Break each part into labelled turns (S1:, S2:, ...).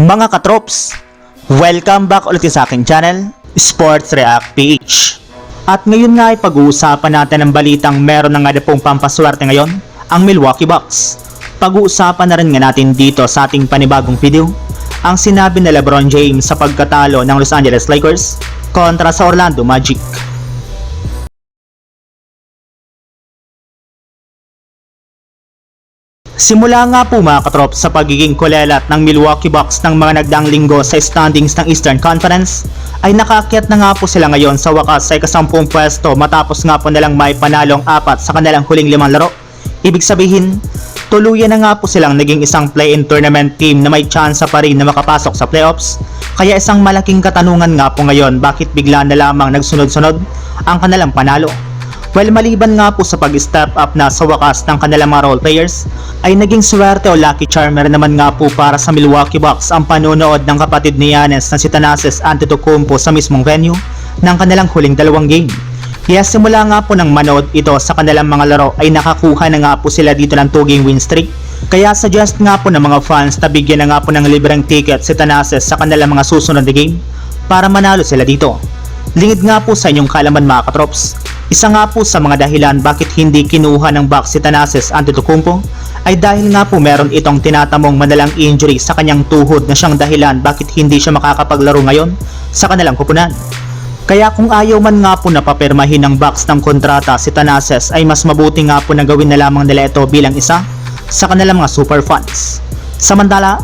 S1: Mga katrops, welcome back ulit sa aking channel, Sports React PH. At ngayon nga ay pag-uusapan natin ang balitang meron na nga na pong pampaswerte ngayon, ang Milwaukee Bucks. Pag-uusapan na rin nga natin dito sa ating panibagong video, ang sinabi ni Lebron James sa pagkatalo ng Los Angeles Lakers kontra sa Orlando Magic. Simula nga po mga katrop sa pagiging kulelat ng Milwaukee Bucks ng mga nagdaang linggo sa standings ng Eastern Conference, ay nakaakyat na nga po sila ngayon sa wakas sa ikasampung pwesto matapos nga po nilang may panalong apat sa kanilang huling limang laro. Ibig sabihin, tuluyan na nga po silang naging isang play-in tournament team na may tsansa pa rin na makapasok sa playoffs. Kaya isang malaking katanungan nga po ngayon bakit bigla na lamang nagsunod-sunod ang kanilang panalo. Well, maliban nga po sa pag-step up na sa wakas ng kanilang mga role players, ay naging swerte o lucky charmer naman nga po para sa Milwaukee Bucks ang panonood ng kapatid ni Giannis na si Thanasis Antetokounmpo sa mismong venue ng kanilang huling dalawang game. Kaya simula nga po ng manood ito sa kanilang mga laro ay nakakuha na nga po sila dito ng 2 game win streak. Kaya suggest nga po ng mga fans na bigyan na nga po ng libreng ticket si Thanasis sa kanilang mga susunod na game para manalo sila dito. Lingid nga po sa inyong kalaman mga katrops. Isa nga po sa mga dahilan bakit hindi kinuha ng Bucks si Thanasis Antetokounmpo ay dahil nga po meron itong tinatamong madalang injury sa kanyang tuhod na siyang dahilan bakit hindi siya makakapaglaro ngayon sa kanilang kupunan. Kaya kung ayaw man nga po na papirmahin ng Bucks ng kontrata si Thanasis ay mas mabuti nga po na gawin na lamang nila ito bilang isa sa kanilang mga super funds. Samantala,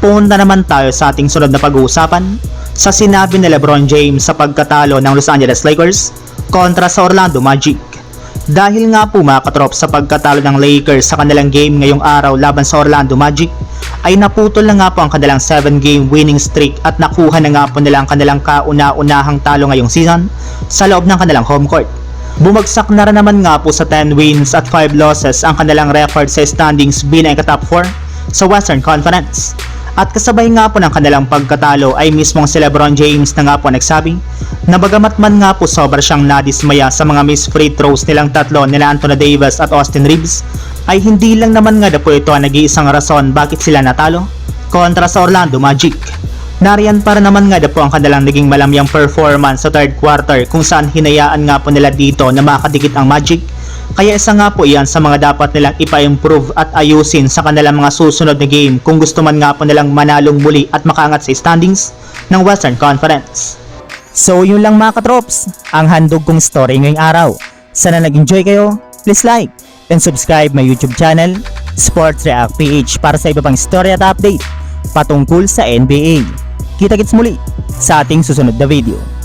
S1: punta naman tayo sa ating sunod na pag-uusapan sa sinabi ni Lebron James sa pagkatalo ng Los Angeles Lakers kontra sa Orlando Magic. Dahil nga po mga katrop sa pagkatalo ng Lakers sa kanilang game ngayong araw laban sa Orlando Magic, ay naputol na nga po ang kanilang 7 game winning streak at nakuha na nga po nila ang kanilang kauna-unahang talo ngayong season sa loob ng kanilang home court. Bumagsak na rin naman nga po sa 10 wins at 5 losses ang kanilang record sa standings bilang top 4 sa Western Conference. At kasabay nga po ng kanilang pagkatalo ay mismong si Lebron James na nga po nagsabi na bagamat man nga po sobra siyang nadismaya sa mga miss free throws nilang tatlo nila Anthony Davis at Austin Reeves ay hindi lang naman nga na po ito ang nag-iisang rason bakit sila natalo kontra sa Orlando Magic. Nariyan para naman nga na po ang kanilang naging malamyang performance sa third quarter kung saan hinayaan nga po nila dito na makadikit ang Magic kaya isa nga po iyan sa mga dapat nilang ipa-improve at ayusin sa kanilang mga susunod na game kung gusto man nga po nilang manalong muli at makaangat sa standings ng Western Conference. So yun lang mga katrops, ang handog kong story ngayong araw. Sana nag-enjoy kayo, please like and subscribe my YouTube channel, Sports React PH para sa iba pang story at update patungkol sa NBA. Kita-kits muli sa ating susunod na video.